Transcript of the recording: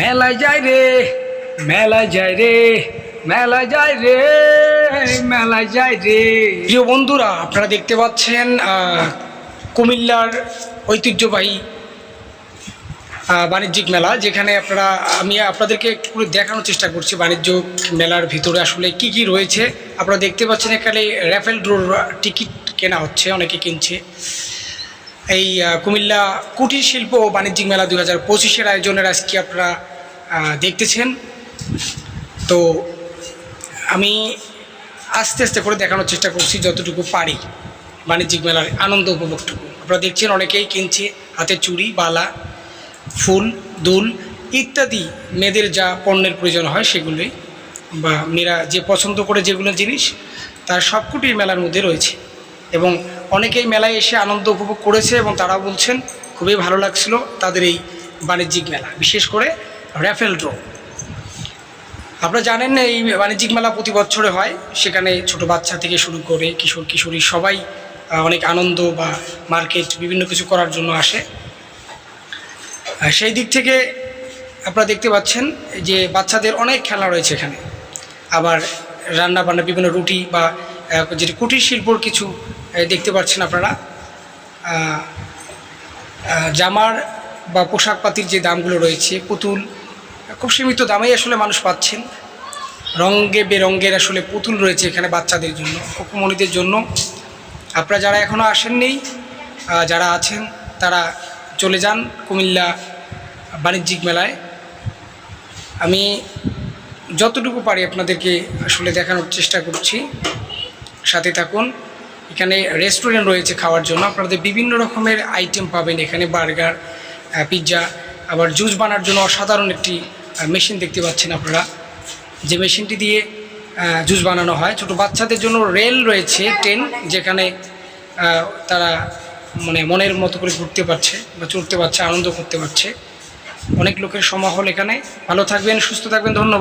মেলায় যায় রে মেলায় যায় রে মেলায় যায় রে মেলায় যায় রে। প্রিয় বন্ধুরা, আপনারা দেখতে পাচ্ছেন কুমিল্লার ঐতিহ্যবাহী বাণিজ্যিক মেলা, যেখানে আপনারা, আমি আপনাদেরকে একটু দেখানোর চেষ্টা করছি বাণিজ্য মেলার ভিতরে আসলে কি কি রয়েছে। আপনারা দেখতে পাচ্ছেন এখানে র্যাফেল ড্রোর টিকিট কেনা হচ্ছে, অনেকে কিনছে। এই কুমিল্লা কুটির শিল্প ও বাণিজ্যিক মেলা দু হাজার পঁচিশের আয়োজনের আজকে আপনারা দেখতেছেন। তো আমি আস্তে আস্তে করে দেখানোর চেষ্টা করছি যতটুকু পারি বাণিজ্যিক মেলার আনন্দ উপভোগটুকু। আপনারা দেখছেন অনেকেই কিনছে হাতে চুড়ি, বালা, ফুল, দুল ইত্যাদি মেয়েদের যা পণ্যের প্রয়োজন হয় সেগুলোই বা মেয়েরা যে পছন্দ করে যেগুলো জিনিস, তার সবকটি মেলার মধ্যে রয়েছে। এবং অনেকেই মেলায় এসে আনন্দ উপভোগ করেছে এবং তারা বলছেন, খুবই ভালো লাগছিল তাদের এই বাণিজ্যিক মেলা, বিশেষ করে র্যাফেল ড্র। আপনারা জানেন এই বাণিজ্যিক মেলা প্রতি বছরে হয়, সেখানে ছোট বাচ্চা থেকে শুরু করে কিশোর কিশোরী সবাই অনেক আনন্দ বা মার্কেট বিভিন্ন কিছু করার জন্য আসে। সেই দিক থেকে আপনারা দেখতে পাচ্ছেন যে বাচ্চাদের অনেক খেলা রয়েছে এখানে। আবার রান্না বান্না বিভিন্ন রুটি বা যেটা কুটির শিল্পর কিছু দেখতে পাচ্ছেন আপনারা। জামার বা পোশাক পাতির যে দামগুলো রয়েছে, পুতুল, খুব সীমিত দামেই আসলে মানুষ পাচ্ছেন। রঙ্গে বেরঙ্গের আসলে পুতুল রয়েছে এখানে বাচ্চাদের জন্য, কুকুমণিদের জন্য। আপনারা যারা এখনও আসেননি যারা আছেন, তারা চলে যান কুমিল্লা বাণিজ্যিক মেলায়। আমি যতটুকু পারি আপনাদেরকে আসলে দেখানোর চেষ্টা করছি। সাথে থাকুন। এখানে রেস্টুরেন্ট রয়েছে খাওয়ার জন্য। আপনাদের বিভিন্ন রকমের আইটেম পাবেন এখানে বার্গার পিৎজা আবার জুস বানার জন্য অসাধারণ একটি মেশিন দেখতে পাচ্ছেন আপনারা। যে মেশিনটি দিয়ে জুস বানানো হয়। ছোট বাচ্চাদের জন্য রেল রয়েছে ট্রেন যেখানে তারা মানে মনের মতো করে ঘুরতে পারছে বা চড়তে পারছে, আনন্দ করতে পারছে। অনেক লোকের সমাহল এখানে। ভালো থাকবেন, সুস্থ থাকবেন, ধন্যবাদ।